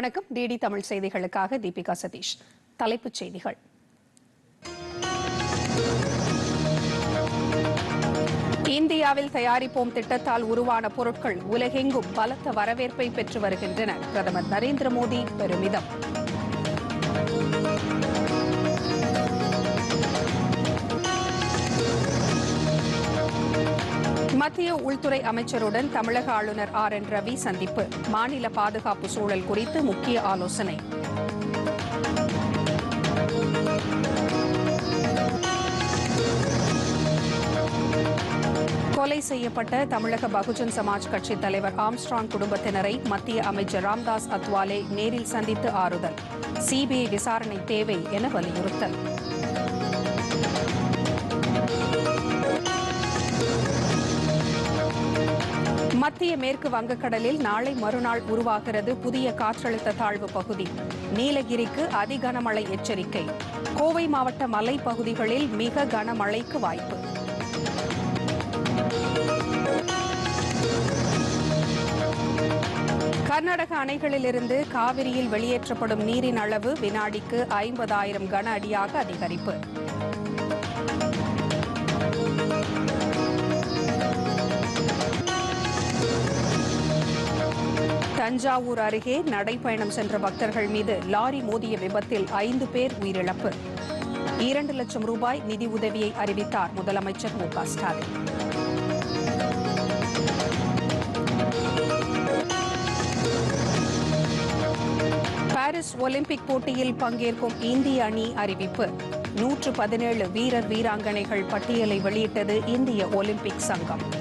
வணக்கம். டிடி தமிழ் செய்திகளுக்காக தீபிகா சதீஷ். தலைப்புச் செய்திகள். இந்தியாவில் தயாரிப்போம் திட்டத்தால் உருவான பொருட்கள் உலகெங்கும் பலத்த வரவேற்பை பெற்று வருகின்றன. பிரதமர் நரேந்திர மோடி பெருமிதம். மத்திய உள்துறை அமைச்சருடன் தமிழக ஆளுநர் ஆர் என் ரவி சந்திப்பு. மாநில பாதுகாப்பு சூழல் குறித்து முக்கிய ஆலோசனை. கொலை செய்யப்பட்ட தமிழக பகுஜன் சமாஜ் கட்சி தலைவர் ஆம்ஸ்ட்ராங் குடும்பத்தினரை மத்திய அமைச்சர் ராம்தாஸ் அத்வாலே நேரில் சந்தித்து ஆறுதல். சிபிஐ விசாரணை தேவை என வலியுறுத்தல். மத்திய மேற்கு வங்கக்கடலில் நாளை மறுநாள் உருவாகிறது புதிய காற்றழுத்த தாழ்வு பகுதி. நீலகிரிக்கு அதிகனமழை எச்சரிக்கை. கோவை மாவட்ட மலைப்பகுதிகளில் மிக கனமழைக்கு வாய்ப்பு. கர்நாடக அணைகளிலிருந்து காவிரியில் வெளியேற்றப்படும் நீரின் அளவு வினாடிக்கு ஐம்பதாயிரம் கன அடியாக அதிகரிப்பு. தஞ்சாவூர் அருகே நடைப்பயணம் சென்ற பக்தர்கள் மீது லாரி மோதிய விபத்தில் ஐந்து பேர் உயிரிழப்பு. இரண்டு லட்சம் ரூபாய் நிதி உதவியை அறிவித்தார் முதலமைச்சர் மு க ஸ்டாலின். பாரிஸ் ஒலிம்பிக் போட்டியில் பங்கேற்கும் இந்திய அணி அறிவிப்பு. நூற்று பதினேழு வீரர் வீராங்கனைகள் பட்டியலை வெளியிட்டது இந்திய ஒலிம்பிக் சங்கம்.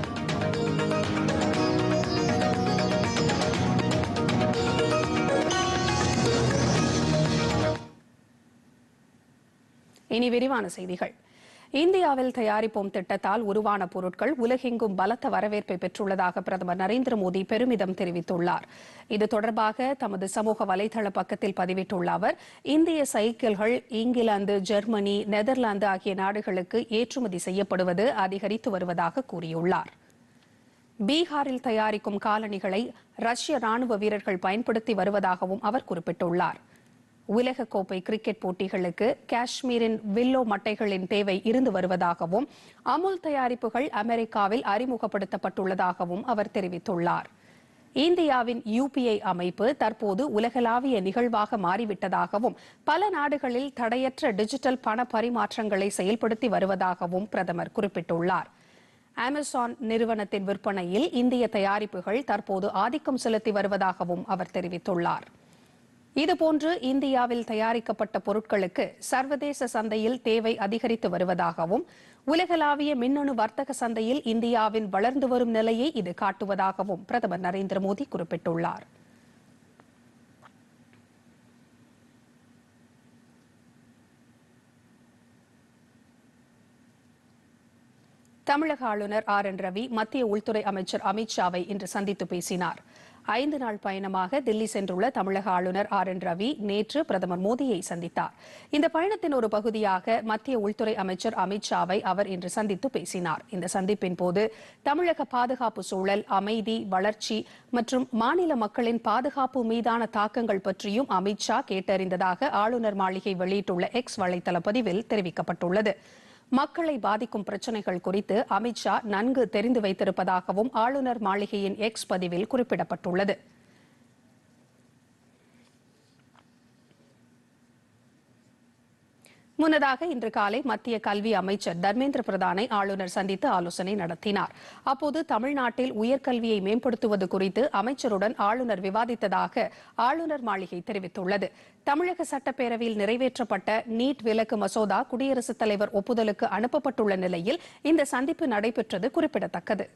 இனி விரிவான செய்திகள். இந்தியாவில் தயாரிப்போம் திட்டத்தால் உருவான பொருட்கள் உலகெங்கும் பலத்த வரவேற்பை பெற்றுள்ளதாக பிரதமர் நரேந்திர மோடி பெருமிதம் தெரிவித்துள்ளார். இது தொடர்பாக தமது சமூக வலைதள பக்கத்தில் பதிவிட்டுள்ள அவர் இந்திய சைக்கிள்கள் இங்கிலாந்து ஜெர்மனி நெதர்லாந்து ஆகிய நாடுகளுக்கு ஏற்றுமதி செய்யப்படுவது அதிகரித்து வருவதாக கூறியுள்ளார். பீகாரில் தயாரிக்கும் காலணிகளை ரஷ்ய ராணுவ வீரர்கள் பயன்படுத்தி வருவதாகவும் அவர் குறிப்பிட்டுள்ளார். உலகக்கோப்பை கிரிக்கெட் போட்டிகளுக்கு காஷ்மீரின் வில்லோ மட்டைகளின் தேவை இருந்து வருவதாகவும் அமுல் தயாரிப்புகள் அமெரிக்காவில் அறிமுகப்படுத்தப்பட்டுள்ளதாகவும் அவர் தெரிவித்துள்ளார். இந்தியாவின் யுபிஐ அமைப்பு தற்போது உலகளாவிய நிகழ்வாக மாறிவிட்டதாகவும் பல நாடுகளில் தடையற்ற டிஜிட்டல் பண பரிமாற்றங்களை செயல்படுத்தி வருவதாகவும் பிரதமர் குறிப்பிட்டுள்ளார். அமேசான் நிறுவனத்தின் விற்பனையில் இந்திய தயாரிப்புகள் தற்போது ஆதிக்கம் செலுத்தி வருவதாகவும் அவர் தெரிவித்துள்ளார். இதுபோன்று இந்தியாவில் தயாரிக்கப்பட்ட பொருட்களுக்கு சர்வதேச சந்தையில் தேவை அதிகரித்து வருவதாகவும் உலகளாவிய மின்னணு வர்த்தக சந்தையில் இந்தியாவின் வளர்ந்து வரும் நிலையை இது காட்டுவதாகவும் பிரதமர் நரேந்திர மோடி குறிப்பிட்டுள்ளார். தமிழக ஆளுநர் ஆர் என் ரவி மத்திய உள்துறை அமைச்சர் அமித் ஷாவை இன்று சந்தித்து பேசினார். ஐந்து நாள் பயணமாக தில்லி சென்றுள்ள தமிழக ஆளுநர் ஆர் என் ரவி நேற்று பிரதமர் மோடியை சந்தித்தார். இந்த பயணத்தின் ஒரு பகுதியாக மத்திய உள்துறை அமைச்சர் அமித் ஷாவை அவர் இன்று சந்தித்து பேசினார். இந்த சந்திப்பின் போது தமிழக பாதுகாப்பு சூழல் அமைதி வளர்ச்சி மற்றும் மாநில மக்களின் பாதுகாப்பு மீதான தாக்கங்கள் பற்றியும் அமித் ஷா கேட்டறிந்ததாக ஆளுநர் மாளிகை வெளியிட்டுள்ள எக்ஸ் வலைதள பதிவில் தெரிவிக்கப்பட்டுள்ளது. மக்களை பாதிக்கும் பிரச்சினைகள் குறித்து அமித்ஷா நன்கு தெரிந்து வைத்திருப்பதாகவும் ஆளுநர் மாளிகையின் எக்ஸ் பதிவில் குறிப்பிடப்பட்டுள்ளது. முன்னதாக இன்று காலை மத்திய கல்வி அமைச்சர் தர்மேந்திர பிரதானை ஆளுநர் சந்தித்து ஆலோசனை நடத்தினார். அப்போது தமிழ்நாட்டில் உயர்கல்வியை மேம்படுத்துவது குறித்து அமைச்சருடன் ஆளுநர் விவாதித்ததாக ஆளுநர் மாளிகை தெரிவித்துள்ளது. தமிழக சட்டப்பேரவையில் நிறைவேற்றப்பட்ட நீட் விலக்கு மசோதா குடியரசுத் தலைவர் ஒப்புதலுக்கு அனுப்பப்பட்டுள்ள நிலையில் இந்த சந்திப்பு நடைபெற்றது குறிப்பிடத்தக்கது.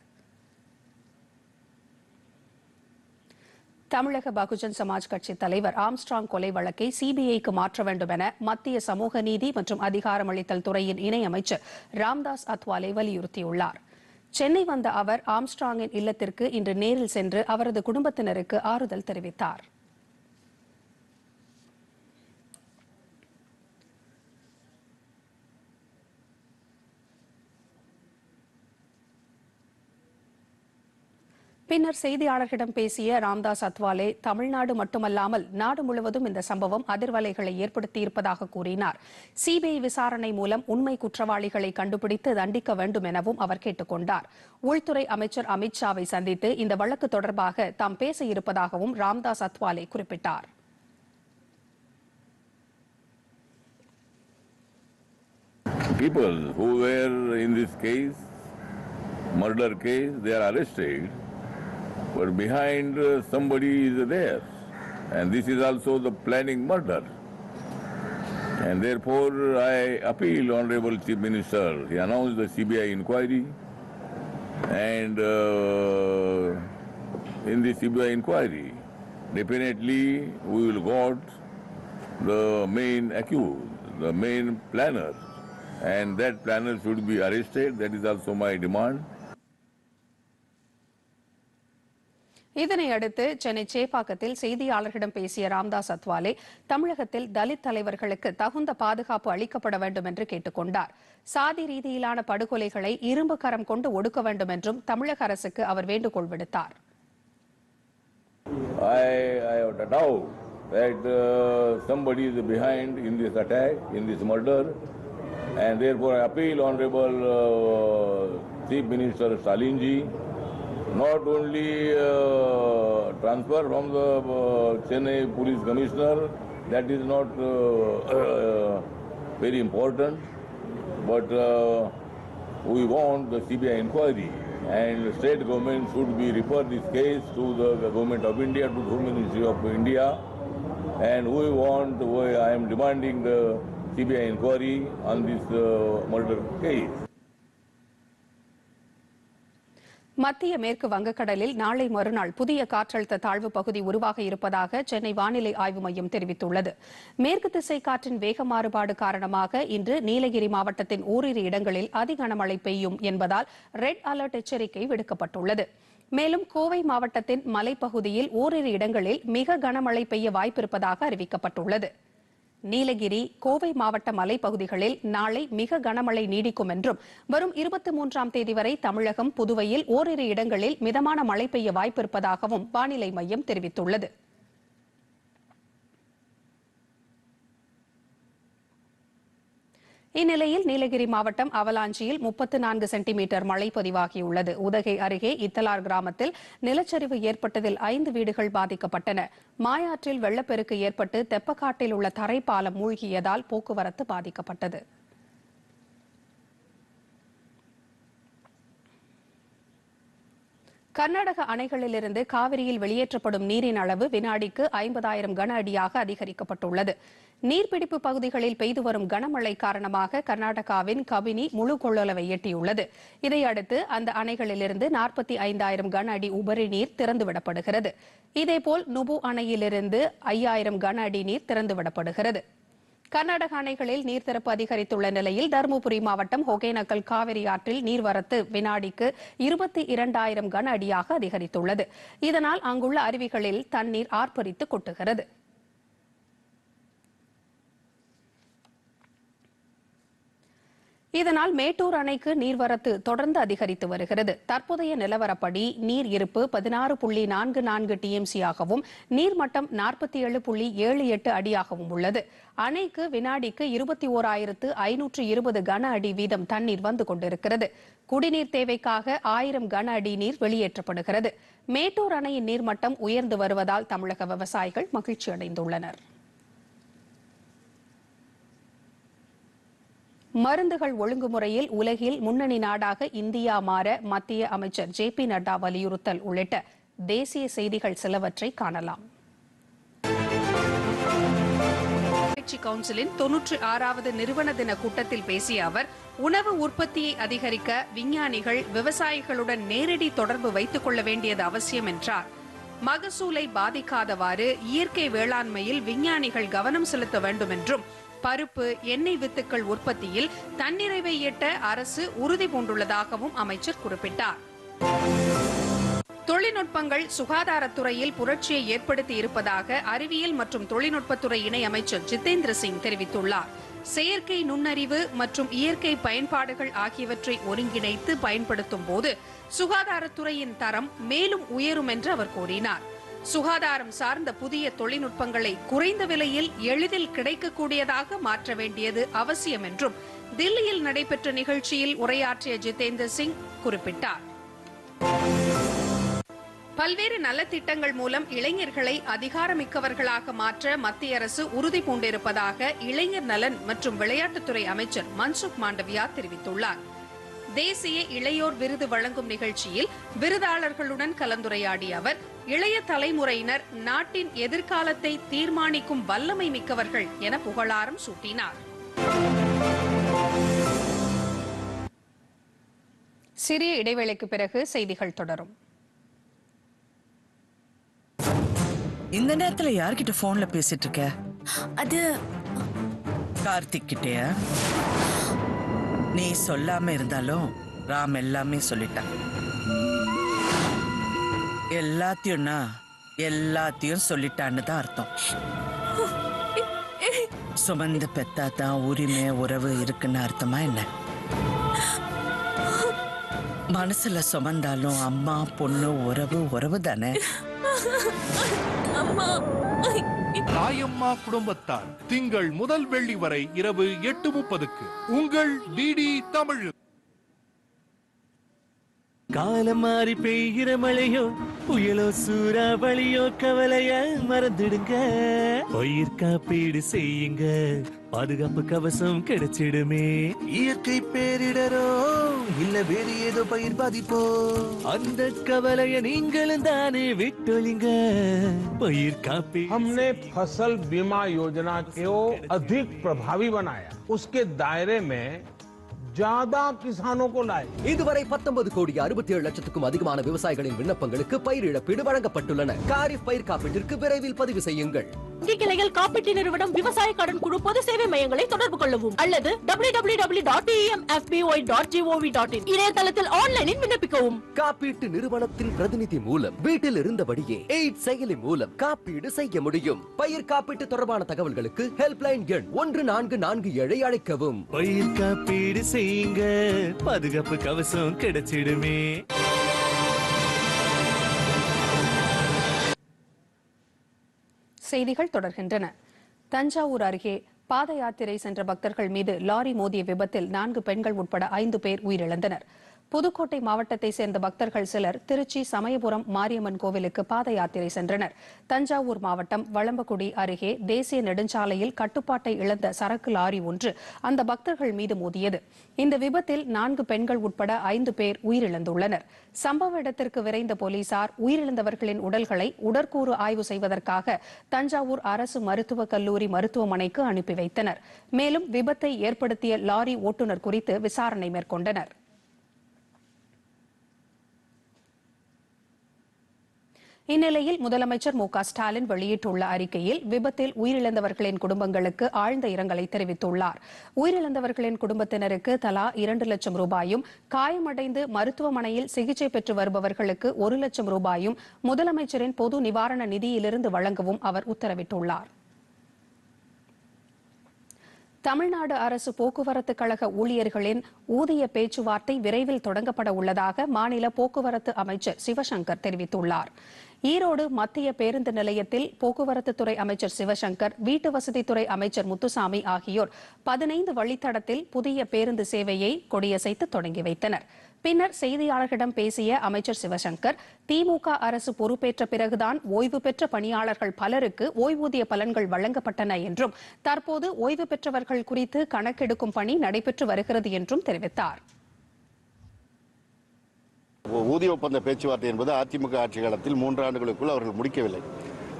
தமிழக பகுஜன் சமாஜ் கட்சி தலைவர் ஆம்ஸ்ட்ராங் கொலை வழக்கை சிபிஐக்கு மாற்ற வேண்டும் என மத்திய சமூக நீதி மற்றும் அதிகாரமளித்தல் துறையின் இணையமைச்சர் ராம்தாஸ் அத்வாலே வலியுறுத்தியுள்ளார். சென்னை வந்த அவர் ஆம்ஸ்ட்ராங்கின் இல்லத்திற்கு இன்று நேரில் சென்று அவரது குடும்பத்தினருக்கு ஆறுதல் தெரிவித்தார். பின்னர் செய்தியாளர்களிடம் பேசிய ராம்தாஸ் அத்வாலே தமிழ்நாடு மட்டுமல்லாமல் நாடு முழுவதும் இந்த சம்பவம் அதிர்வலைகளை ஏற்படுத்தியிருப்பதாக கூறினார். சிபிஐ விசாரணை மூலம் உண்மை குற்றவாளிகளை கண்டுபிடித்து தண்டிக்க வேண்டும் எனவும் அவர் கேட்டுக் கொண்டார். உள்துறை அமைச்சர் அமித்ஷாவை சந்தித்து இந்த வழக்கு தொடர்பாக தாம் பேச இருப்பதாகவும் ராம்தாஸ் அத்வாலே குறிப்பிட்டார். People who were in this case, murder case, they are arrested, but behind uh, somebody is there. And this is also the planning murder. And therefore, I appeal, Honorable Chief Minister, he announced the CBI inquiry, and uh, in the CBI inquiry, definitely we will got the main accused, the main planner, and that planner should be arrested. That is also my demand. இதனையடுத்து சென்னை சேப்பாக்கத்தில் செய்தியாளர்களிடம் பேசிய ராம்தாஸ் அத்வாலே தமிழகத்தில் தலித் தலைவர்களுக்கு தகுந்த பாதுகாப்பு அளிக்கப்பட வேண்டும் என்று கேட்டுக் கொண்டார். சாதி ரீதியிலான படுகொலைகளை இரும்பு கரம் கொண்டு ஒடுக்க வேண்டும் என்றும் தமிழக அரசுக்கு அவர் வேண்டுகோள் விடுத்தார். That uh, somebody is behind in this attack, in this murder, and therefore I appeal Honorable uh, Chief Minister Salinji not only uh, transfer from the uh, Chennai Police Commissioner, that is not uh, uh, very important, but uh, we want the CBI inquiry and the state government should be refer this case to the government of India, to the Home Ministry of India, and we want, we, I am demanding the CBI inquiry on this uh, murder case. மத்திய மேற்கு வங்கக்கடலில் நாளை மறுநாள் புதிய காற்றழுத்த தாழ்வு பகுதி உருவாக இருப்பதாக சென்னை வானிலை ஆய்வு மையம் தெரிவித்துள்ளது. மேற்கு திசை காற்றின் வேக மாறுபாடு காரணமாக இன்று நீலகிரி மாவட்டத்தின் ஓரிரு இடங்களில் அதி கனமழை பெய்யும் என்பதால் ரெட் அலர்ட் எச்சரிக்கை விடுக்கப்பட்டுள்ளது. மேலும் கோவை மாவட்டத்தின் மலைப்பகுதியில் ஓரிரு இடங்களில் மிக கனமழை பெய்ய வாய்ப்பிருப்பதாக அறிவிக்கப்பட்டுள்ளது. நீலகிரி கோவை மாவட்ட மலைப்பகுதிகளில் நாளை மிக கனமழை நீடிக்கும் என்றும் வரும் இருபத்தி மூன்றாம் தேதி வரை தமிழகம் புதுவையில் ஓரிரு இடங்களில் மிதமான மழை பெய்ய வாய்ப்பிருப்பதாகவும் வானிலை மையம் தெரிவித்துள்ளது. இந்நிலையில் நீலகிரி மாவட்டம் அவலாஞ்சியில் முப்பத்து நான்கு சென்டிமீட்டர் மழை பதிவாகியுள்ளது. உதகை அருகே இத்தலார் கிராமத்தில் நிலச்சரிவு ஏற்பட்டதில் ஐந்து வீடுகள் பாதிக்கப்பட்டன. மாயாற்றில் வெள்ளப்பெருக்கு ஏற்பட்டு தெப்பக்காட்டில் உள்ள தரைப்பாலம் மூழ்கியதால் போக்குவரத்து பாதிக்கப்பட்டது. கர்நாடக அணைகளிலிருந்து காவிரியில் வெளியேற்றப்படும் நீரின் அளவு வினாடிக்கு ஐம்பதாயிரம் கன அடியாக அதிகரிக்கப்பட்டுள்ளது. நீர்பிடிப்பு பகுதிகளில் பெய்து வரும் கனமழை காரணமாக கர்நாடகாவின் கபினி முழு கொள்ளளவை எட்டியுள்ளது. இதையடுத்து அந்த அணைகளிலிருந்து நாற்பத்தி ஐந்தாயிரம் கன அடி உபரி நீர் திறந்துவிடப்படுகிறது. இதேபோல் நுபு அணையிலிருந்து ஐயாயிரம் கன அடி நீர் திறந்துவிடப்படுகிறது. கர்நாடக அணைகளில் நீர்த்திறப்பு அதிகரித்துள்ள நிலையில் தருமபுரி மாவட்டம் ஒகேனக்கல் காவிரி ஆற்றில் நீர்வரத்து வினாடிக்கு இருபத்தி இரண்டாயிரம் கன அடியாக அதிகரித்துள்ளது. இதனால் அங்குள்ள அருவிகளில் தண்ணீர் ஆர்ப்பரித்து கொட்டுகிறது. இதனால் மேட்டூர் அணைக்கு நீர்வரத்து தொடர்ந்து அதிகரித்து வருகிறது. தற்போதைய நிலவரப்படி நீர் இருப்பு பதினாறு புள்ளி நான்கு நான்கு டிஎம்சியாகவும் நீர்மட்டம் நாற்பத்தி ஏழு புள்ளி ஏழு எட்டு அடியாகவும் உள்ளது. அணைக்கு வினாடிக்கு இருபத்தி ஓராயிரத்து ஐநூற்று இருபது கன அடி வீதம் தண்ணீர் வந்து கொண்டிருக்கிறது. குடிநீர் தேவைக்காக ஆயிரம் கன அடி நீர் வெளியேற்றப்படுகிறது. மேட்டூர் அணையின் நீர்மட்டம் உயர்ந்து வருவதால் தமிழக விவசாயிகள் மகிழ்ச்சி அடைந்துள்ளனர் மருந்துகள் ஒழுங்குமுறையில் உலகில் முன்னணி நாடாக இந்தியா மாற மத்திய அமைச்சர் ஜே பி நட்டா வலியுறுத்தல் உள்ளிட்ட தேசிய செய்திகள் சிலவற்றை காணலாம். ஆராய்ச்சி கவுன்சிலின் தொன்னூற்றி ஆறாவது நிறுவன தின கூட்டத்தில் பேசிய அவர் உணவு உற்பத்தியை அதிகரிக்க விஞ்ஞானிகள் விவசாயிகளுடன் நேரடி தொடர்பு வைத்துக் கொள்ள வேண்டியது அவசியம் என்றார். மகசூலை பாதிக்காதவாறு இயற்கை வேளாண்மையில் விஞ்ஞானிகள் கவனம் செலுத்த வேண்டும் என்றும் பருப்பு எண்ணெய் வித்துக்கள் உற்பத்தியில் தன்னிறைவை எட்ட அரசு உறுதி பூண்டுள்ளதாகவும் அமைச்சர் குறிப்பிட்டார். தொழில்நுட்பங்கள் சுகாதாரத்துறையில் புரட்சியை ஏற்படுத்தி இருப்பதாக அறிவியல் மற்றும் தொழில்நுட்பத்துறை இணை அமைச்சர் ஜிதேந்திர சிங் தெரிவித்துள்ளார். செயற்கை நுண்ணறிவு மற்றும் இயற்கை பயன்பாடுகள் ஆகியவற்றை ஒருங்கிணைத்து பயன்படுத்தும் போது சுகாதாரத்துறையின் தரம் மேலும் உயரும் என்று அவர் கூறினார். சுகாதாரம் சார்ந்த புதிய தொழில்நுட்பங்களை குறைந்த விலையில் எளிதில் கிடைக்கக்கூடியதாக மாற்ற வேண்டியது அவசியம் என்றும் தில்லியில் நடைபெற்ற நிகழ்ச்சியில் உரையாற்றிய ஜிதேந்திர சிங் குறிப்பிட்டார். பல்வேறு நலத்திட்டங்கள் மூலம் இளைஞர்களை அதிகாரமிக்கவர்களாக மாற்ற மத்திய அரசு உறுதி பூண்டிருப்பதாக இளைஞர் நலன் மற்றும் விளையாட்டுத்துறை அமைச்சர் மன்சுக் மாண்டவியா தெரிவித்துள்ளார். தேசிய இளையோர் விருது வழங்கும் நிகழ்ச்சியில் விருதாளர்களுடன் கலந்துரையாடிய அவர் இளைய தலைமுறையினர் நாட்டின் எதிர்காலத்தை தீர்மானிக்கும் வல்லமை மிக்கவர்கள் என புகழாரம் சூட்டினார். சிறிய இடைவேளைக்கு பிறகு செய்திகள் தொடரும். இந்த நேரத்துல யார்கிட்ட போன்ல பேசிட்டு இருக்க அது கார்த்திக் கிட்டயா நீ சொல்லாம இருந்தாலும் ராம் எல்லாமே சொல்லிட்டான். எல்லாத்தையும்னா எல்லாத்தையும் சொல்லிட்டான்னு தான் அர்த்தம். சுமந்து பெத்தா தான் உரிமை உறவு இருக்குன்னு அர்த்தமா என்ன? மனசுல சுமந்தாலும் அம்மா பொண்ணு உறவு உறவு தானே? அம்மா தாயம்மா குடும்பத்தார் திங்கள் முதல் வெள்ளி வரை இரவு எட்டு முப்பதுக்கு உங்கள் டிடி தமிழ். காலம் மாறி பெய்கிற மழையோ புயலோ சூறாவளியோ கவலைய மறந்துடுங்க பயிர் காப்பீடு செய்யுங்க பாதுகாப்பு கவசம் கிடைச்சிடுமே இயற்கை பேரிடரோ இல்ல வேறு ஏதோ பயிர் பாதிப்போ அந்த கவலைய நீங்களும் தானே விட்டொழிங்க பயிர் காப்பீடு हमने फसल बीमा योजना को अधिक प्रभावी बनाया उसके दायरे में ஜாதா இதுவரை பத்தொன்பது கோடி அறுபத்தி ஏழு லட்சத்துக்கும் அதிகமான விவசாயிகளின் விண்ணப்பங்களுக்கு பயிர் இழப்பீடு வழங்கப்பட்டுள்ளன. காரிஃப் பயிர் காப்பீட்டிற்கு விரைவில் பதிவு செய்யுங்கள். வங்கி கிளைகள் காப்பீட்டு நிறுவனம் விவசாய கடன் குழு பொது சேவை மையங்களை தொடர்பு கொள்ளவும். அல்லது இணையதளத்தில் ஆன்லைனில் விண்ணப்பிக்கவும். காப்பீட்டு நிறுவனத்தின் பிரதிநிதி மூலம் வீட்டில் இருந்தபடியே எய்ட் செயலி மூலம் காப்பீடு செய்ய முடியும். பயிர் காப்பீட்டு தொடர்பான தகவல்களுக்கு ஹெல்ப்லைன் எண் ஒன்று நான்கு நான்கு ஏழை அழைக்கவும். பயிர் காப்பீடு செய்யுங்க. பாதுகாப்பு கவசம் கிடைச்சிடுமே. செய்திகள் தொடர்கின்றன. தஞ்சாவூர் அருகே பாத யாத்திரை சென்ற பக்தர்கள் மீது லாரி மோதிய விபத்தில் நான்கு பெண்கள் உட்பட ஐந்து பேர் உயிரிழந்தனர். புதுக்கோட்டை மாவட்டத்தை சேர்ந்த பக்தர்கள் சிலர் திருச்சி சமயபுரம் மாரியம்மன் கோவிலுக்கு பாத யாத்திரை சென்றனர். தஞ்சாவூர் மாவட்டம் வளம்பக்குடி அருகே தேசிய நெடுஞ்சாலையில் கட்டுப்பாட்டை இழந்த சரக்கு லாரி ஒன்று அந்த பக்தர்கள் மீது மோதியது. இந்த விபத்தில் நான்கு பெண்கள் உட்பட ஐந்து பேர் உயிரிழந்துள்ளனர். சம்பவ இடத்திற்கு விரைந்த போலீசார் உயிரிழந்தவர்களின் உடல்களை உடற்கூறு ஆய்வு செய்வதற்காக தஞ்சாவூர் அரசு மருத்துவக் கல்லூரி மருத்துவமனைக்கு அனுப்பி வைத்தனர். மேலும் விபத்தை ஏற்படுத்திய லாரி ஓட்டுநர் குறித்து விசாரணை மேற்கொண்டனர். இந்நிலையில் முதலமைச்சர் மு ஸ்டாலின் வெளியிட்டுள்ள அறிக்கையில் விபத்தில் உயிரிழந்தவர்களின் குடும்பங்களுக்கு ஆழ்ந்த இரங்கலை தெரிவித்துள்ளார். உயிரிழந்தவர்களின் குடும்பத்தினருக்கு தலா இரண்டு லட்சம் ரூபாயும் காயமடைந்து மருத்துவமனையில் சிகிச்சை பெற்று வருபவர்களுக்கு ஒரு லட்சம் ரூபாயும் முதலமைச்சரின் பொது நிவாரண நிதியிலிருந்து வழங்கவும் அவர் உத்தரவிட்டுள்ளார். தமிழ்நாடு அரசு போக்குவரத்து கழக ஊழியர்களின் ஊதிய பேச்சுவார்த்தை விரைவில் தொடங்கப்பட உள்ளதாக மாநில போக்குவரத்து அமைச்சர் சிவசங்கர் தெரிவித்துள்ளார். ஈரோடு மத்திய பேருந்து நிலையத்தில் போக்குவரத்து துறை அமைச்சர் சிவசங்கர் வீட்டு வசதித்துறை அமைச்சர் முத்துசாமி ஆகியோர் பதினைந்து வழித்தடத்தில் புதிய பேருந்து சேவையை கொடியசைத்து தொடங்கி வைத்தனர். பின்னர் செய்தியாளர்களிடம் பேசிய அமைச்சர் சிவசங்கர் திமுக அரசு பொறுப்பேற்ற பிறகுதான் ஓய்வு பெற்ற பணியாளர்கள் பலருக்கு ஓய்வூதிய பலன்கள் வழங்கப்பட்டன என்றும் தற்போது ஓய்வு பெற்றவர்கள் குறித்து கணக்கெடுக்கும் பணி நடைபெற்று வருகிறது என்றும் தெரிவித்தார். ஊதிய ஒப்பந்த பேச்சுவார்த்தை என்பது அதிமுக ஆட்சி காலத்தில் மூன்று ஆண்டுகளுக்குள் அவர்கள் முடிக்கவில்லை.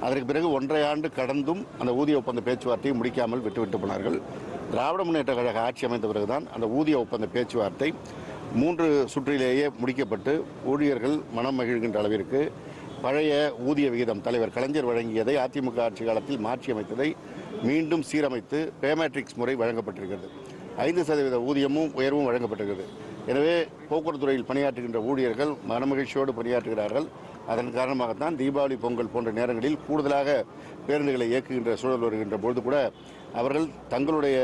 அதற்கு பிறகு ஒன்றரை ஆண்டு கடந்தும் அந்த ஊதிய ஒப்பந்த பேச்சுவார்த்தையை முடிக்காமல் விட்டுவிட்டு போனார்கள். திராவிட முன்னேற்ற கழக ஆட்சி அமைந்த பிறகுதான் அந்த ஊதிய ஒப்பந்த பேச்சுவார்த்தை மூன்று சுற்றிலேயே முடிக்கப்பட்டு ஊழியர்கள் மனம் மகிழ்கின்ற அளவிற்கு பழைய ஊதிய விகிதம் தலைவர் கலைஞர் வழங்கியதை அதிமுக ஆட்சி காலத்தில் மாற்றி அமைத்ததை மீண்டும் சீரமைத்து பேமேட்ரிக்ஸ் முறை வழங்கப்பட்டிருக்கிறது. ஐந்து சதவீத ஊதியமும் உயர்வும் வழங்கப்பட்டிருக்கிறது. எனவே போக்குவரத்து துறையில் பணியாற்றுகின்ற ஊழியர்கள் மனமகிழ்ச்சியோடு பணியாற்றுகிறார்கள். அதன் காரணமாகத்தான் தீபாவளி பொங்கல் போன்ற நேரங்களில் கூடுதலாக பேருந்துகளை இயக்குகின்ற சூழல் வருகின்ற பொழுது கூட அவர்கள் தங்களுடைய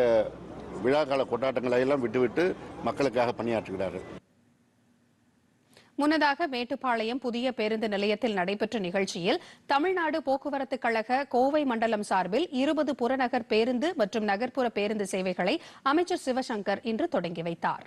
விழாக்கால கொண்டாட்டங்களை எல்லாம் விட்டுவிட்டு மக்களுக்காக பணியாற்றுகிறார்கள். முன்னதாக மேட்டுப்பாளையம் புதிய பேருந்து நிலையத்தில் நடைபெற்ற நிகழ்ச்சியில் தமிழ்நாடு போக்குவரத்து கழக கோவை மண்டலம் சார்பில் இருபது புறநகர் பேருந்து மற்றும் நகர்ப்புற பேருந்து சேவைகளை அமைச்சர் சிவசங்கர் இன்று தொடங்கி வைத்தார்.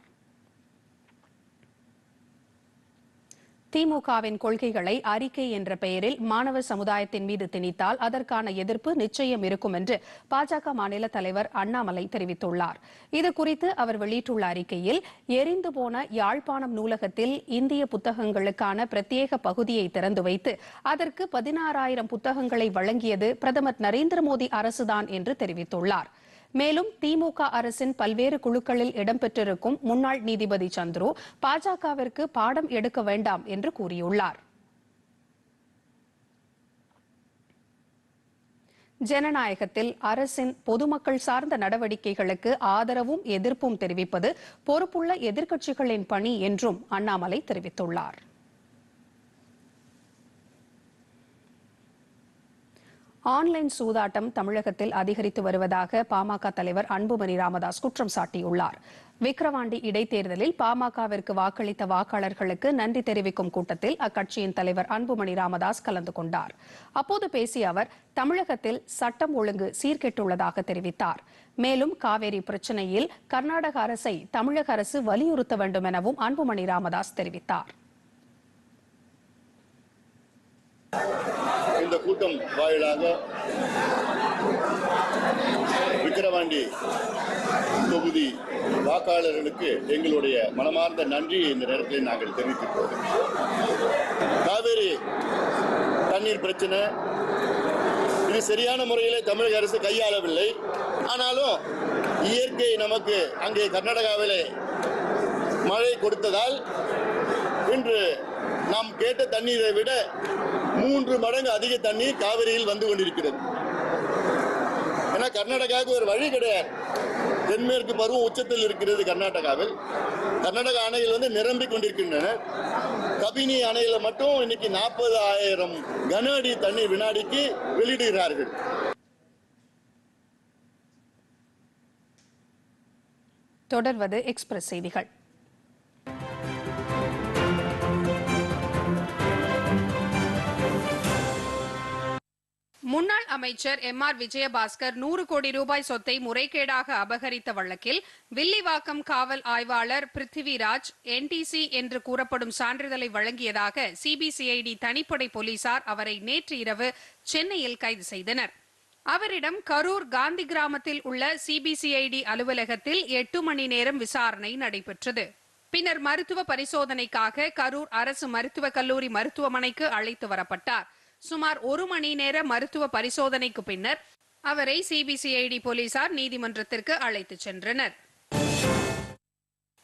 திமுகவின் கொள்கைகளை அறிக்கை என்ற பெயரில் மாணவ சமுதாயத்தின் மீது திணித்தால் அதற்கான எதிர்ப்பு நிச்சயம் இருக்கும் என்று பாஜக மாநில தலைவர் அண்ணாமலை தெரிவித்துள்ளார். இதுகுறித்து அவர் வெளியிட்டுள்ள அறிக்கையில் எரிந்து போன யாழ்ப்பாணம் நூலகத்தில் இந்திய புத்தகங்களுக்கான பிரத்யேக பகுதியை திறந்து வைத்து அதற்கு பதினாறாயிரம் புத்தகங்களை வழங்கியது பிரதமர் நரேந்திர மோடி அரசுதான் என்று தெரிவித்துள்ளார். மேலும் திமுக அரசின் பல்வேறு குழுக்களில் இடம்பெற்றிருக்கும் முன்னாள் நீதிபதி சந்துரு பாஜகவிற்கு பாடம் எடுக்க வேண்டாம் என்று கூறியுள்ளார். ஜனநாயகத்தில் அரசின் பொதுமக்கள் சார்ந்த நடவடிக்கைகளுக்கு ஆதரவும் எதிர்ப்பும் தெரிவிப்பது பொறுப்புள்ள எதிர்க்கட்சிகளின் பணி என்றும் அண்ணாமலை தெரிவித்துள்ளார். ஆன்லைன் சூதாட்டம் தமிழகத்தில் அதிகரித்து வருவதாக பாமக தலைவர் அன்புமணி ராமதாஸ் குற்றம் சாட்டியுள்ளார். விக்கிரவாண்டி இடைத்தேர்தலில் பாமகவிற்கு வாக்களித்த வாக்காளர்களுக்கு நன்றி தெரிவிக்கும் கூட்டத்தில் அக்கட்சியின் தலைவர் அன்புமணி ராமதாஸ் கலந்து கொண்டார். அப்போது பேசிய அவர் தமிழகத்தில் சட்டம் ஒழுங்கு சீர்கெட்டுள்ளதாக தெரிவித்தார். மேலும் காவேரி பிரச்சினையில் கர்நாடக அரசை தமிழக அரசு வலியுறுத்த வேண்டும் எனவும் அன்புமணி ராமதாஸ் தெரிவித்தார். இந்த கூட்டம் வாயிலாக விக்கிரவாண்டி தொகுதி வாக்காளர்களுக்கு எங்களுடைய மனமார்ந்த நன்றியை இந்த நேரத்தில் நாங்கள் தெரிவித்துக் காவேரி தண்ணீர் பிரச்சனை. இது சரியான முறையிலே தமிழக அரசு கையாளவில்லை. ஆனாலும் இயற்கை நமக்கு அங்கே கர்நாடகாவிலே மழை கொடுத்ததால் இன்று நாம் கேட்ட தண்ணீரை விட மூன்று மடங்கு அதிக தண்ணீர் காவிரியில் வந்து கொண்டிருக்கிறது. ஏன்னா கர்நாடகாவுக்கு ஒரு வழி கிடையாது. தென்மேற்கு பருவம் உச்சத்தில் இருக்கிறது கர்நாடகாவில். கர்நாடக அணைகள் வந்து நிரம்பிக் கொண்டிருக்கின்றன. கபினி அணையில மட்டும் இன்னைக்கு நாற்பது ஆயிரம் கன அடி தண்ணீர் வினாடிக்கு வெளியிடுகிறார்கள். தொடர்வது எக்ஸ்பிரஸ் செய்திகள். முன்னாள் அமைச்சர் எம் ஆர் விஜயபாஸ்கர் நூறு கோடி ரூபாய் சொத்தை முறைகேடாக அபகரித்த வழக்கில் வில்லிவாக்கம் காவல் ஆய்வாளர் பிருத்திவிராஜ் என்டிசி என்று கூறப்படும் சான்றிதழை வழங்கியதாக சிபிசிஐடி தனிப்படை போலீசார் அவரை நேற்று இரவு சென்னையில் கைது செய்தனர். அவரிடம் கரூர் காந்தி கிராமத்தில் உள்ள சிபிசிஐடி அலுவலகத்தில் எட்டு மணி நேரம் விசாரணை நடைபெற்றது. பின்னர் மருத்துவ பரிசோதனைக்காக கரூர் அரசு மருத்துவக் கல்லூரி மருத்துவமனைக்கு அழைத்து வரப்பட்டார். சுமார் ஒரு மணி நேர மருத்துவ பரிசோதனைக்கு பின்னர் அவரை சிபிசிஐடி போலீசார் நீதிமன்றத்திற்கு அழைத்துச் சென்றனர்.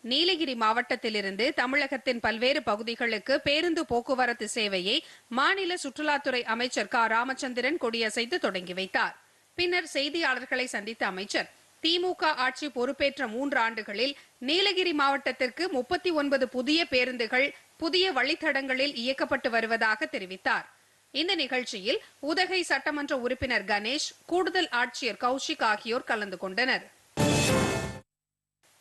நீலகிரி மாவட்டத்திலிருந்து தமிழகத்தின் பல்வேறு பகுதிகளுக்கு பேருந்து போக்குவரத்து சேவையை மாநில சுற்றுலாத்துறை அமைச்சர் க. ராமச்சந்திரன் கொடியசைத்து தொடங்கி வைத்தார். பின்னர் செய்தியாளர்களை சந்தித்த அமைச்சர் திமுக ஆட்சி பொறுப்பேற்ற மூன்று ஆண்டுகளில் நீலகிரி மாவட்டத்திற்கு முப்பத்தி ஒன்பது புதிய பேருந்துகள் புதிய வழித்தடங்களில் இயக்கப்பட்டு வருவதாக தெரிவித்தார். இந்த நிகழ்ச்சியில் உதகை சட்டமன்ற உறுப்பினர் கணேஷ் கூடுதல் ஆட்சியர் கௌஷிக் ஆகியோர் கலந்து கொண்டனர்.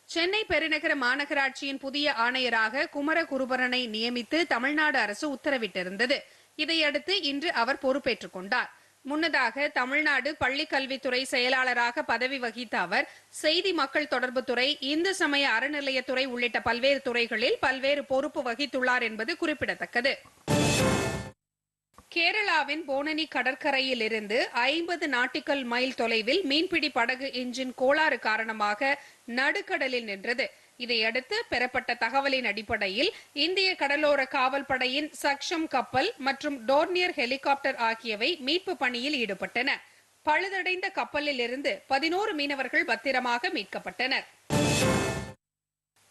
சென்னை பெருநகர மாநகராட்சியின் புதிய ஆணையராக குமரகுருபரனை நியமித்து தமிழ்நாடு அரசு உத்தரவிட்டிருந்தது. இதையடுத்து இன்று அவர் பொறுப்பேற்றுக் கொண்டார். முன்னதாக தமிழ்நாடு பள்ளிக் கல்வித்துறை செயலாளராக பதவி வகித்த அவர் செய்தி மக்கள் தொடர்புத்துறை இந்து சமய அறநிலையத்துறை உள்ளிட்ட பல்வேறு துறைகளில் பல்வேறு பொறுப்பு வகித்துள்ளார் என்பது குறிப்பிடத்தக்கது. கேரளாவின் போனனி கடற்கரையில் இருந்து ஐம்பது நாட்டிக்கல் மைல் தொலைவில் மீன்பிடி படகு என்ஜின் கோளாறு காரணமாக நடுக்கடலில் நின்றது. இதையடுத்து பெறப்பட்ட தகவலின் அடிப்படையில் இந்திய கடலோர காவல் படையின் சக்ஷம் கப்பல் மற்றும் டோர்னியர் ஹெலிகாப்டர் ஆகியவை மீட்பு பணியில் ஈடுபட்டன. பழுதடைந்த கப்பலில் இருந்து பதினோரு மீனவர்கள் பத்திரமாக மீட்கப்பட்டனர்.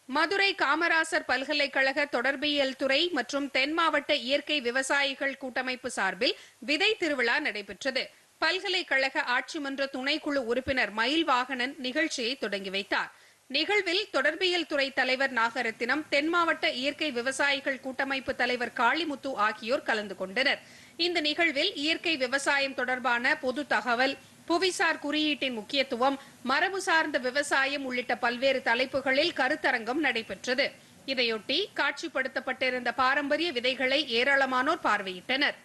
மதுரை காமராசர் பல்கலைக்கழக தொடர்பியல் துறை மற்றும் தென் மாவட்ட இயற்கை விவசாயிகள் கூட்டமைப்பு சார்பில் விதை திருவிழா நடைபெற்றது. பல்கலைக்கழக ஆட்சி மன்ற துணைக்குழு உறுப்பினர் மயில் வாகனன் நிகழ்ச்சியை தொடங்கி வைத்தார். நிகழ்வில் தொடர்பியல் துறை தலைவர் நாகரத்தினம் தென் மாவட்ட இயற்கை விவசாயிகள் கூட்டமைப்பு தலைவர் காளிமுத்து ஆகியோர் கலந்து கொண்டனர். இந்த நிகழ்வில் இயற்கை விவசாயம் தொடர்பான பொது தகவல் புவிசார் குறியீட்டின் முக்கியத்துவம் மரபு சார்ந்த விவசாயம் உள்ளிட்ட பல்வேறு தலைப்புகளில் கருத்தரங்கம் நடைபெற்றது. இதையொட்டி காட்சிப்படுத்தப்பட்டிருந்த பாரம்பரிய விதைகளை ஏராளமானோர் பார்வையிட்டனர்.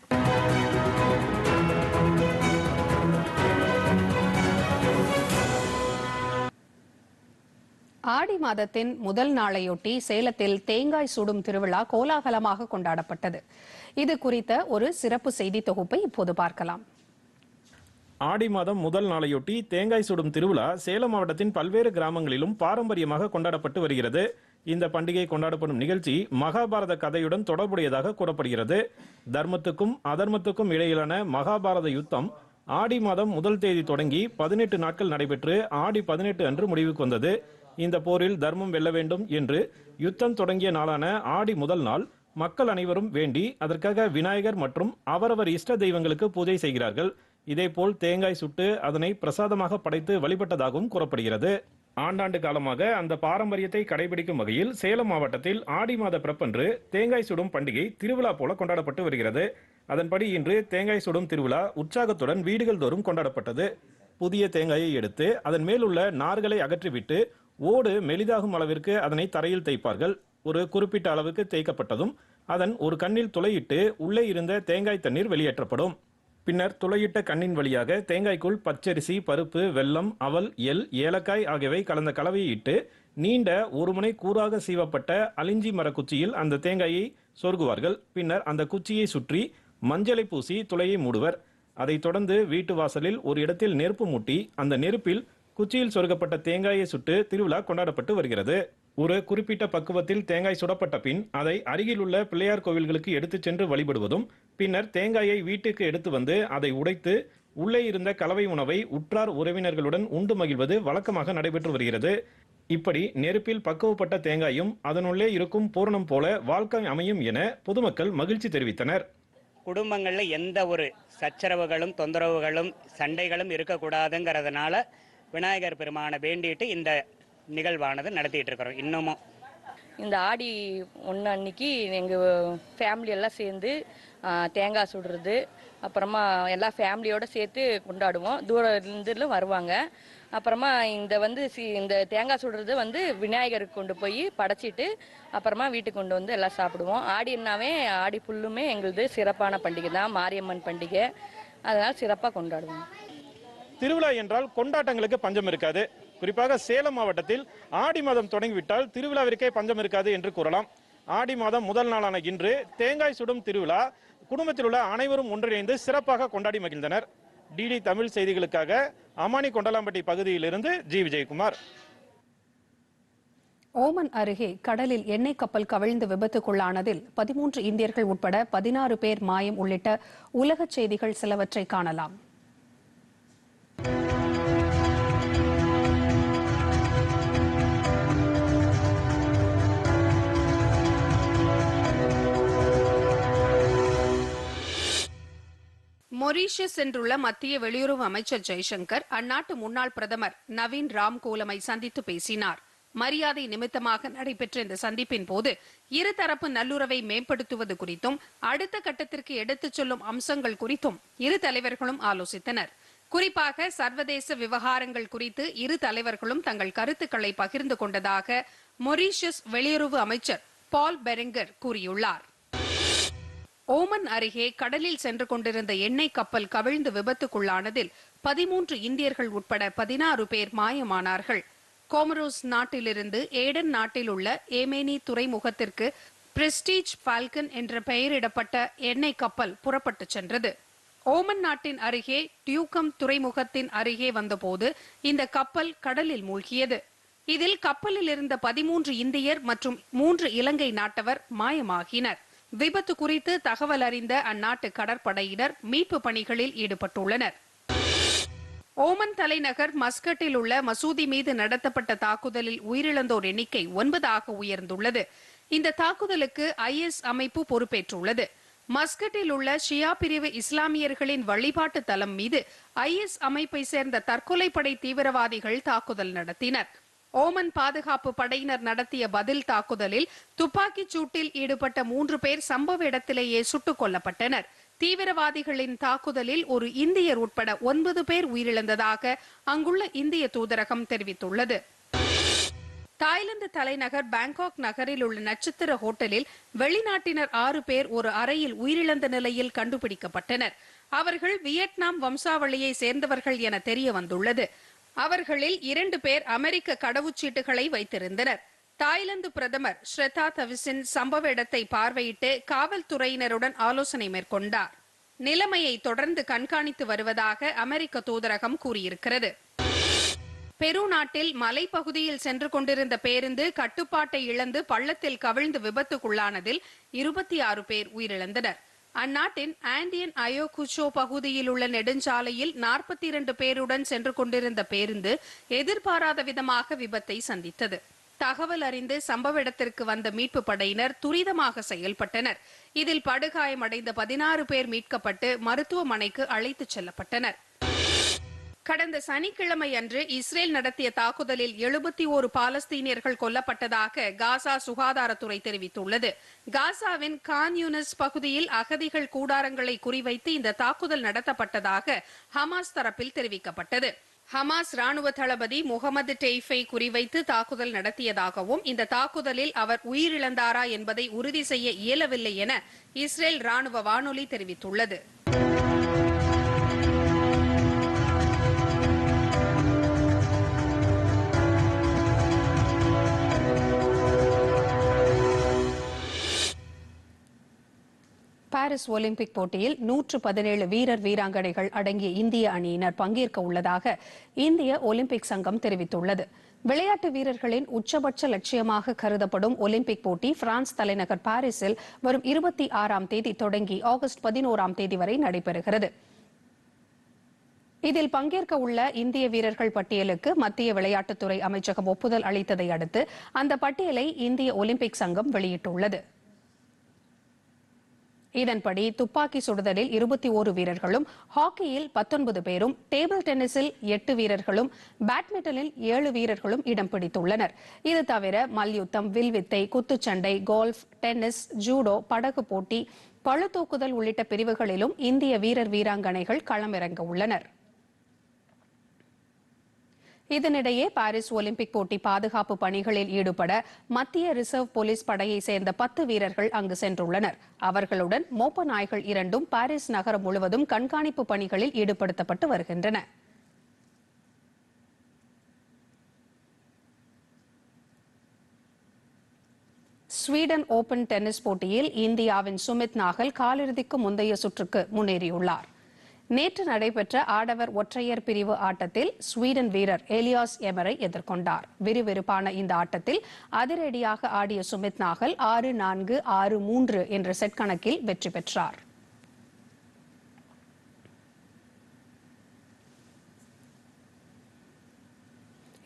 ஆடி மாதத்தின் முதல் நாளையொட்டி சேலத்தில் தேங்காய் சுடும் திருவிழா கோலாகலமாக கொண்டாடப்பட்டது. இது குறித்த ஒரு சிறப்பு செய்தி தொகுப்பை இப்போது பார்க்கலாம். ஆடி மாதம் முதல் நாளையொட்டி தேங்காய் சுடும் திருவிழா சேலம் மாவட்டத்தின் பல்வேறு கிராமங்களிலும் பாரம்பரியமாக கொண்டாடப்பட்டு வருகிறது. இந்த பண்டிகை கொண்டாடப்படும் நிகழ்ச்சி மகாபாரத கதையுடன் தொடர்புடையதாக கூறப்படுகிறது. தர்மத்துக்கும் அதர்மத்துக்கும் இடையிலான மகாபாரத யுத்தம் ஆடி மாதம் முதல் தேதி தொடங்கி பதினெட்டு நாட்கள் நடைபெற்று ஆடி பதினெட்டு அன்று முடிவுக்கு வந்தது. இந்த போரில் தர்மம் வெல்ல வேண்டும் என்று யுத்தம் தொடங்கிய நாளான ஆடி முதல் நாள் மக்கள் அனைவரும் வேண்டி அதற்காக விநாயகர் மற்றும் அவரவர் இஷ்ட தெய்வங்களுக்கு பூஜை செய்கிறார்கள். இதேபோல் தேங்காய் சுட்டு அதனை பிரசாதமாக படைத்து வழிபட்டதாகவும் கூறப்படுகிறது. ஆண்டாண்டு காலமாக அந்த பாரம்பரியத்தை கடைபிடிக்கும் வகையில் சேலம் மாவட்டத்தில் ஆடி மாத பிறப்பன்று தேங்காய் சுடும் பண்டிகை திருவிழா போல கொண்டாடப்பட்டு வருகிறது. அதன்படி இன்று தேங்காய் சுடும் திருவிழா உற்சாகத்துடன் வீடுகள் தோறும் கொண்டாடப்பட்டது. புதிய தேங்காயை எடுத்து அதன் மேலுள்ள நார்களை அகற்றிவிட்டு ஓடு மெலிதாகும் அளவிற்கு அதனை தரையில் தேய்ப்பார்கள். ஒரு குறிப்பிட்ட அளவுக்கு தேய்க்கப்பட்டதும் அதன் ஒரு கண்ணில் துளையிட்டு உள்ளே இருந்த தேங்காய் தண்ணீர் வெளியேற்றப்படும். பின்னர் துளையிட்ட கண்ணின் வழியாக தேங்காய்க்குள் பச்சரிசி பருப்பு வெல்லம் அவல் எல் ஏலக்காய் ஆகியவை கலந்த கலவையை இட்டு நீண்ட ஒரு முனை கூறாக சீவப்பட்ட அலிஞ்சி மர குச்சியில் அந்த தேங்காயை சொருகுவார்கள். பின்னர் அந்த குச்சியை சுற்றி மஞ்சளை பூசி துளையை மூடுவர். அதைத் தொடர்ந்து வீட்டு வாசலில் ஒரு இடத்தில் நெருப்பு மூட்டி அந்த நெருப்பில் குச்சியில் சொருகப்பட்ட தேங்காயை சுட்டு திருவிழா கொண்டாடப்பட்டு வருகிறது. ஒரு குறிப்பிட்ட பக்குவத்தில் தேங்காய் சுடப்பட்ட பின் அதை அருகிலுள்ள பிள்ளையார் கோவில்களுக்கு எடுத்துச் சென்று வழிபடுவதும் பின்னர் தேங்காயை வீட்டுக்கு எடுத்து வந்து அதை உடைத்து உள்ளே இருந்த கலவை உணவை உற்றார் உறவினர்களுடன் உண்டு மகிழ்வது வழக்கமாக நடைபெற்று வருகிறது. இப்படி நெருப்பில் பக்குவப்பட்ட தேங்காயும் அதனுள்ளே இருக்கும் பூரணம் போல வாழ்க்கை அமையும் என பொதுமக்கள் மகிழ்ச்சி தெரிவித்தனர். குடும்பங்களில் எந்த ஒரு சச்சரவுகளும் தொந்தரவுகளும் சண்டைகளும் இருக்கக்கூடாதுங்கிறதுனால விநாயகர் பெருமானை வேண்டிட்டு இந்த நிகழ்வானது நடத்திட்டு இருக்கிறோம் இன்னமும். இந்த ஆடி ஒன்று அன்னைக்கு எங்கள் ஃபேமிலி எல்லாம் சேர்ந்து தேங்காய் சுடுறது அப்புறமா எல்லா ஃபேமிலியோட சேர்த்து கொண்டாடுவோம். தூரத்துலேருந்து வருவாங்க. அப்புறமா இந்த வந்து சி இந்த தேங்காய் சுடுறது வந்து விநாயகருக்கு கொண்டு போய் படைச்சிட்டு அப்புறமா வீட்டுக்கு கொண்டு வந்து எல்லாம் சாப்பிடுவோம். ஆடினாவே ஆடி புல்லுமே எங்களுது சிறப்பான பண்டிகை தான் மாரியம்மன் பண்டிகை. அதனால் சிறப்பாக கொண்டாடுவோம். திருவிழா என்றால் கொண்டாட்டங்களுக்கு பஞ்சம் இருக்காது. குறிப்பாக சேலம் மாவட்டத்தில் ஆடி மாதம் தொடங்கிவிட்டால் திருவிழாவிற்கே பஞ்சம் இருக்காது என்று கூறலாம். ஆடி மாதம் முதல் நாளான இன்று தேங்காய் சுடும் திருவிழா குடும்பத்தில் உள்ள அனைவரும் ஒன்றிணைந்து சிறப்பாக கொண்டாடி மகிழ்ந்தனர். டிடி தமிழ் செய்திகளுக்காக அமானி கொண்டலாம்பட்டி பகுதியிலிருந்து ஜி விஜயகுமார். ஓமன் அருகே கடலில் எண்ணெய் கப்பல் கவிழ்ந்து விபத்துக்குள்ளானதில் பதிமூன்று இந்தியர்கள் உட்பட பதினாறு பேர் மாயம் உள்ளிட்ட உலகச் செய்திகள் சிலவற்றை காணலாம். மொரீஷியஸ் சென்றுள்ள மத்திய வெளியுறவு அமைச்சர் ஜெய்சங்கர் அந்நாட்டு முன்னாள் பிரதமர் நவீன் ராம்கோலமை சந்தித்து பேசினார். மரியாதை நிமித்தமாக நடைபெற்ற இந்த சந்திப்பின் போது இருதரப்பு நல்லுறவை மேம்படுத்துவது குறித்தும் அடுத்த கட்டத்திற்கு எடுத்துச் செல்லும் அம்சங்கள் குறித்தும் இரு தலைவர்களும் ஆலோசித்தனர். குறிப்பாக சர்வதேச விவகாரங்கள் குறித்து இரு தலைவர்களும் தங்கள் கருத்துக்களை பகிர்ந்து கொண்டதாக மொரீஷியஸ் வெளியுறவு அமைச்சர் பால் பெரெங்கர் கூறியுள்ளார். ஓமன் அருகே கடலில் சென்று கொண்டிருந்த எண்ணெய் கப்பல் கவிழ்ந்து விபத்துக்குள்ளானதில் பதிமூன்று இந்தியர்கள் உட்பட பதினாறு பேர் மாயமானார்கள். கோமரோஸ் நாட்டிலிருந்து ஏடன் நாட்டில் உள்ள ஏமேனி துறைமுகத்திற்கு பிரஸ்டீஜ் பால்கன் என்ற பெயரிடப்பட்ட எண்ணெய் கப்பல் புறப்பட்டுச் சென்றது. ஓமன் நாட்டின் அருகே டியூகம் துறைமுகத்தின் அருகே வந்தபோது இந்த கப்பல் கடலில் மூழ்கியது. இதில் கப்பலில் இருந்த பதிமூன்று இந்தியர் மற்றும் மூன்று இலங்கை நாட்டவர் மாயமாகினர். விபத்து குறித்து தகவல் அறிந்த அந்நாட்டு கடற்படையினர் மீட்பு பணிகளில் ஈடுபட்டுள்ளனர். ஓமன் தலைநகர் மஸ்கட்டில் உள்ள மசூதி மீது நடத்தப்பட்ட தாக்குதலில் உயிரிழந்தோர் எண்ணிக்கை ஒன்பதாக உயர்ந்துள்ளது. இந்த தாக்குதலுக்கு ஐஎஸ் அமைப்பு பொறுப்பேற்றுள்ளது. மஸ்கட்டில் உள்ள ஷியா பிரிவு இஸ்லாமியர்களின் வழிபாட்டு தலம் மீது ஐஎஸ் அமைப்பை சேர்ந்த தற்கொலைப்படை தீவிரவாதிகள் தாக்குதல் நடத்தினர். ஓமன் பாதுகாப்பு படையினர் நடத்திய பதில் தாக்குதலில் துப்பாக்கிச் சூட்டில் ஈடுபட்ட மூன்று பேர் சம்பவ இடத்திலேயே சுட்டுக் கொல்லப்பட்டனர். தீவிரவாதிகளின் தாக்குதலில் ஒரு இந்தியர் உட்பட ஒன்பது பேர் உயிரிழந்ததாக அங்குள்ள இந்திய தூதரகம் தெரிவித்துள்ளது. தாய்லாந்து தலைநகர் பாங்காக் நகரில் உள்ள நட்சத்திர ஹோட்டலில் வெளிநாட்டினர் ஆறு பேர் ஒரு அறையில் உயிரிழந்த நிலையில் கண்டுபிடிக்கப்பட்டனர். அவர்கள் வியட்நாம் வம்சாவளியை சேர்ந்தவர்கள் என தெரிய வந்துள்ளது அவர்களில் இரண்டு பேர் அமெரிக்க கடவுச்சீட்டுகளை வைத்திருந்தனர். தாய்லாந்து பிரதமர் ஸ்ரெதா தவிசின் சம்பவ இடத்தை பார்வையிட்டு காவல்துறையினருடன் ஆலோசனை மேற்கொண்டார். நிலைமையை தொடர்ந்து கண்காணித்து வருவதாக அமெரிக்க தூதரகம் கூறியிருக்கிறது. பெரு நாட்டில் மலைப்பகுதியில் சென்று கொண்டிருந்த பேருந்து கட்டுப்பாட்டை இழந்து பள்ளத்தில் கவிழ்ந்து விபத்துக்குள்ளானதில் இருபத்தி ஆறு பேர் உயிரிழந்தனர். அந்நாட்டின் ஆண்டியன் அயோகுச்சோ பகுதியில் உள்ள நெடுஞ்சாலையில் நாற்பத்தி இரண்டு பேருடன் சென்று கொண்டிருந்த பேருந்து எதிர்பாராத விதமாக விபத்தை சந்தித்தது. தகவல் அறிந்து சம்பவ இடத்திற்கு வந்த மீட்பு படையினர் துரிதமாக செயல்பட்டனர். இதில் படுகாயமடைந்த பதினாறு பேர் மீட்கப்பட்டு மருத்துவமனைக்கு அழைத்துச் செல்லப்பட்டனர். கடந்த சனிக்கிழமை அன்று இஸ்ரேல் நடத்திய தாக்குதலில் எழுபத்தி ஒரு பாலஸ்தீனியர்கள் கொல்லப்பட்டதாக காசா சுகாதாரத்துறை தெரிவித்துள்ளது. காசாவின் கான் யூனஸ் பகுதியில் அகதிகள் கூடாரங்களை குறிவைத்து இந்த தாக்குதல் நடத்தப்பட்டதாக ஹமாஸ் தரப்பில் தெரிவிக்கப்பட்டது. ஹமாஸ் ராணுவ தளபதி முகமது டெய்ஃபை குறிவைத்து தாக்குதல் நடத்தியதாகவும் இந்த தாக்குதலில் அவர் உயிரிழந்தாரா என்பதை உறுதி செய்ய இயலவில்லை என இஸ்ரேல் ராணுவ வானொலி தெரிவித்துள்ளது. பாரிஸ் ஒலிம்பிக் போட்டியில் நூற்று பதினேழு வீரர் வீராங்கனைகள் அடங்கிய இந்திய அணியினர் பங்கேற்க உள்ளதாக இந்திய ஒலிம்பிக் சங்கம் தெரிவித்துள்ளது. விளையாட்டு வீரர்களின் உச்சபட்ச லட்சியமாக கருதப்படும் ஒலிம்பிக் போட்டி பிரான்ஸ் தலைநகர் பாரிஸில் வரும் இருபத்தி ஆறாம் தேதி தொடங்கி ஆகஸ்ட் பதினோராம் தேதி வரை நடைபெறுகிறது. இதில் பங்கேற்க உள்ள இந்திய வீரர்கள் பட்டியலுக்கு மத்திய விளையாட்டுத்துறை அமைச்சகம் ஒப்புதல் அளித்ததை அடுத்து அந்த பட்டியலை இந்திய ஒலிம்பிக் சங்கம் வெளியிட்டுள்ளது. இதன்படி துப்பாக்கி சுடுதலில் இருபத்தி ஓரு வீரர்களும் ஹாக்கியில் பத்தொன்பது பேரும் டேபிள் டென்னிஸில் எட்டு வீரர்களும் பேட்மிண்டனில் ஏழு வீரர்களும் இடம் பிடித்துள்ளனர். இது தவிர மல்யுத்தம் வில்வித்தை குத்துச்சண்டை கோல்ஃப் டென்னிஸ் ஜூடோ படகு போட்டி பழுதூக்குதல் உள்ளிட்ட பிரிவுகளிலும் இந்திய வீரர் வீராங்கனைகள் களமிறங்க உள்ளனர். இதனிடையே பாரிஸ் ஒலிம்பிக் போட்டி பாதுகாப்பு பணிகளில் ஈடுபட மத்திய ரிசர்வ் போலீஸ் படையை சேர்ந்த பத்து வீரர்கள் அங்கு சென்றுள்ளனர். அவர்களுடன் மோப்ப நாய்கள் இரண்டும் பாரிஸ் நகரம் முழுவதும் கண்காணிப்பு பணிகளில் ஈடுபடுத்தப்பட்டு வருகின்றன. ஸ்வீடன் ஓபன் டென்னிஸ் போட்டியில் இந்தியாவின் சுமித் நாகல் காலிறுதிக்கு முந்தைய சுற்றுக்கு முன்னேறியுள்ளார். நேற்று நடைபெற்ற ஆடவர் ஒற்றையர் பிரிவு ஆட்டத்தில் ஸ்வீடன் வீரர் எலியாஸ் எமரை எதிர்கொண்டார். விறுவிறுப்பான இந்த ஆட்டத்தில் அதிரடியாக ஆடிய சுமித் நாகல் ஆறு நான்கு ஆறு மூன்று என்ற செட் கணக்கில் வெற்றி பெற்றார்.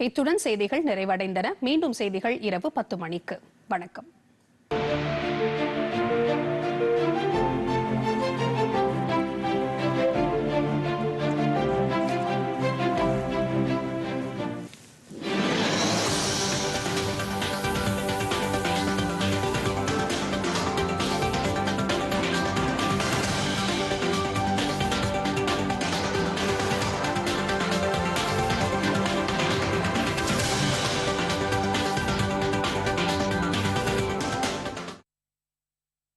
இத்துடன் செய்திகள் நிறைவடைந்தன. மீண்டும் செய்திகள் இரவு பத்து மணிக்கு. வணக்கம்.